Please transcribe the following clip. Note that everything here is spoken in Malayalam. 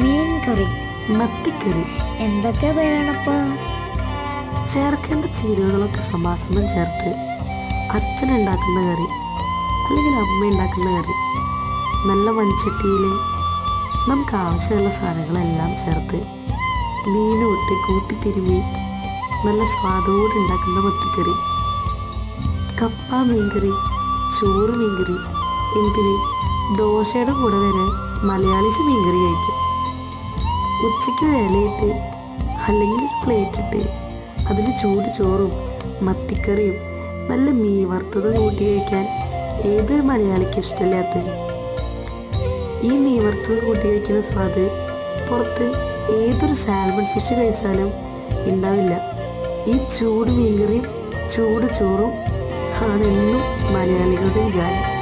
മീൻ കറി മത്തിക്കറി. എന്തൊക്കെ വേണപ്പോ? ചേർക്കേണ്ട ചേരുവകളൊക്കെ സമാസമം ചേർത്ത് അച്ഛൻ ഉണ്ടാക്കുന്ന കറി അല്ലെങ്കിൽ അമ്മ ഉണ്ടാക്കുന്ന കറി നല്ല മൺചട്ടിയിൽ നമുക്ക് ആവശ്യമുള്ള സാധനങ്ങളെല്ലാം ചേർത്ത് മീൻ ഒട്ടി കൂട്ടി തിരുമി നല്ല സ്വാദോടെ ഉണ്ടാക്കുന്ന മത്തിക്കറി. കപ്പ മീൻകറി ചോറ് മീൻകറി എന്തിന് ദോശയുടെ കൂടെ വരെ മലയാളീസ് മീൻകറി കഴിക്കും. ഉച്ചയ്ക്ക് വേലയിട്ട് അല്ലെങ്കിൽ പ്ലേറ്റിട്ട് അതിൽ ചൂട് ചോറും മത്തിക്കറിയും നല്ല മീൻ വറുത്തതും കൂട്ടി കഴിക്കാൻ ഏതൊരു മലയാളിക്ക് ഇഷ്ടമില്ലാത്ത ഈ മീൻ വറുത്തത് കൂട്ടി കഴിക്കുന്ന സ്വാദ് പുറത്ത് ഏതൊരു സാൽമൺ ഫിഷ് കഴിച്ചാലും ഉണ്ടാവില്ല. ഈ ചൂട് മീൻകറിയും ചൂട് ചോറും ആണെന്നും മലയാളികളുടെ വികാരം.